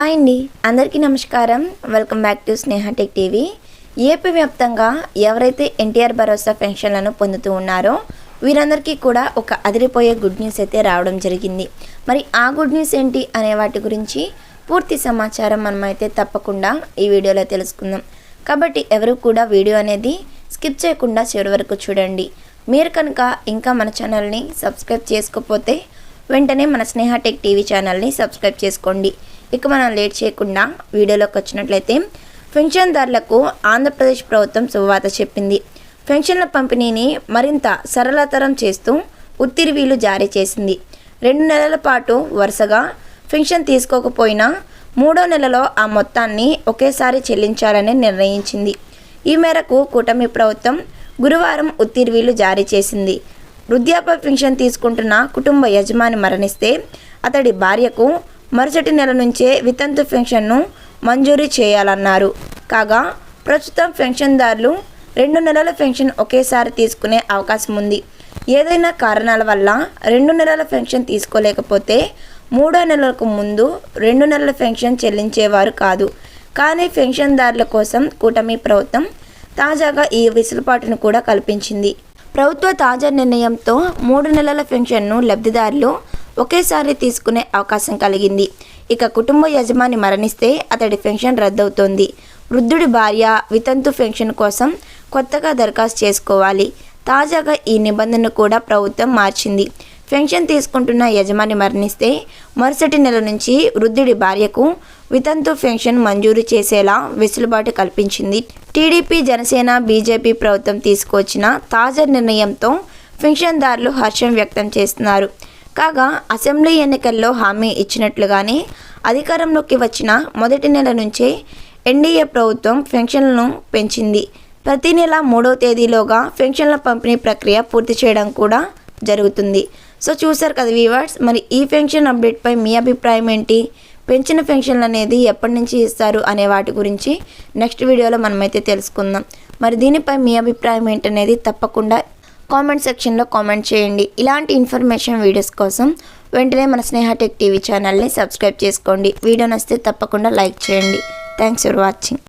Hi అండి. అందరికీ నమస్కారం. Welcome back to Sneha tech TV. AP వ్యాప్తంగా ఎవరైతే ఎన్టీఆర్ భరోసా పెన్షన్లను పొందుతూ ఉన్నారో వీరందరికీ కూడా ఒక అదిరిపోయే గుడ్ న్యూస్ అయితే రావడం జరిగింది. మరి ఆ గుడ్ న్యూస్ ఏంటి అనే వాటి గురించి పూర్తి సమాచారం మనమైతే తప్పకుండా ఈ వీడియోలో తెలుసుకుందాం. కాబట్టి ఎవరు కూడా వీడియో అనేది స్కిప్ చేయకుండా చివరి వరకు చూడండి. మీరు కనుక ఇంకా మన ఛానల్ని సబ్స్క్రైబ్ చేసుకోకపోతే వెంటనే మన స్నేహ టెక్ టీవీ ఛానల్ని సబ్స్క్రైబ్ చేసుకోండి. ఇక మనం లేట్ చేయకుండా వీడియోలోకి వచ్చినట్లయితే పెన్షన్దారులకు ఆంధ్రప్రదేశ్ ప్రభుత్వం శుభవార్త చెప్పింది. పెన్షన్ల పంపిణీని మరింత సరళతరం చేస్తూ ఉత్తిరివీలు జారీ చేసింది. రెండు నెలల పాటు వరుసగా పెన్షన్ తీసుకోకపోయినా మూడో నెలలో ఆ మొత్తాన్ని ఒకేసారి చెల్లించాలని నిర్ణయించింది. ఈ మేరకు కూటమి ప్రభుత్వం గురువారం ఉత్తర్వులు జారీ చేసింది. వృద్ధాప్య పెన్షన్ తీసుకుంటున్న కుటుంబ యజమాని మరణిస్తే అతడి భార్యకు మరుసటి నెల నుంచే వితంతు పెన్షన్ను మంజూరు చేయాలన్నారు. కాగా ప్రస్తుతం పెన్షన్దారులు రెండు నెలల పెన్షన్ ఒకేసారి తీసుకునే అవకాశం ఉంది. ఏదైనా కారణాల వల్ల రెండు నెలల పెన్షన్ తీసుకోలేకపోతే మూడో నెలలకు ముందు రెండు నెలల పెన్షన్ చెల్లించేవారు కాదు. కానీ పెన్షన్దారుల కోసం కూటమి ప్రభుత్వం తాజాగా ఈ వెసులుబాటును కూడా కల్పించింది. ప్రభుత్వ తాజా నిర్ణయంతో మూడు నెలల పెన్షన్ను లబ్ధిదారులు ఒకేసారి తీసుకునే అవకాశం కలిగింది. ఇక కుటుంబ యజమాని మరణిస్తే అతడి పెన్షన్ రద్దవుతోంది. వృద్ధుడి భార్య వితంతు పెన్షన్ కోసం కొత్తగా దరఖాస్తు చేసుకోవాలి. తాజాగా ఈ నిబంధనను కూడా ప్రభుత్వం మార్చింది. పెన్షన్ తీసుకుంటున్న యజమాని మరణిస్తే మరుసటి నెల నుంచి వృద్ధుడి భార్యకు వితంతు పెన్షన్ మంజూరు చేసేలా వెసులుబాటు కల్పించింది. టీడీపీ జనసేన బీజేపీ ప్రభుత్వం తీసుకొచ్చిన తాజా నిర్ణయంతో పెన్షన్దారులు హర్షం వ్యక్తం చేస్తున్నారు. కాగా అసెంబ్లీ ఎన్నికల్లో హామీ ఇచ్చినట్లుగానే అధికారంలోకి వచ్చిన మొదటి నెల నుంచే ఎన్డీఏ ప్రభుత్వం పెన్షన్లను పెంచింది. ప్రతి నెల మూడో తేదీలోగా పెన్షన్ల పంపిణీ ప్రక్రియ పూర్తి చేయడం కూడా జరుగుతుంది. సో చూసారు కదా వీవర్స్ మరి ఈ పెన్షన్ అప్డేట్పై మీ అభిప్రాయం ఏంటి? పెంచిన పెన్షన్లు అనేది ఎప్పటి నుంచి ఇస్తారు అనే వాటి గురించి నెక్స్ట్ వీడియోలో మనమైతే తెలుసుకుందాం. మరి దీనిపై మీ అభిప్రాయం ఏంటనేది తప్పకుండా కామెంట్ సెక్షన్లో కామెంట్ చేయండి. ఇలాంటి ఇన్ఫర్మేషన్ వీడియోస్ కోసం వెంటనే మన స్నేహ టెక్ టీవీ ఛానల్ని సబ్స్క్రైబ్ చేసుకోండి. వీడియో నచ్చితే తప్పకుండా లైక్ చేయండి. Thanks for watching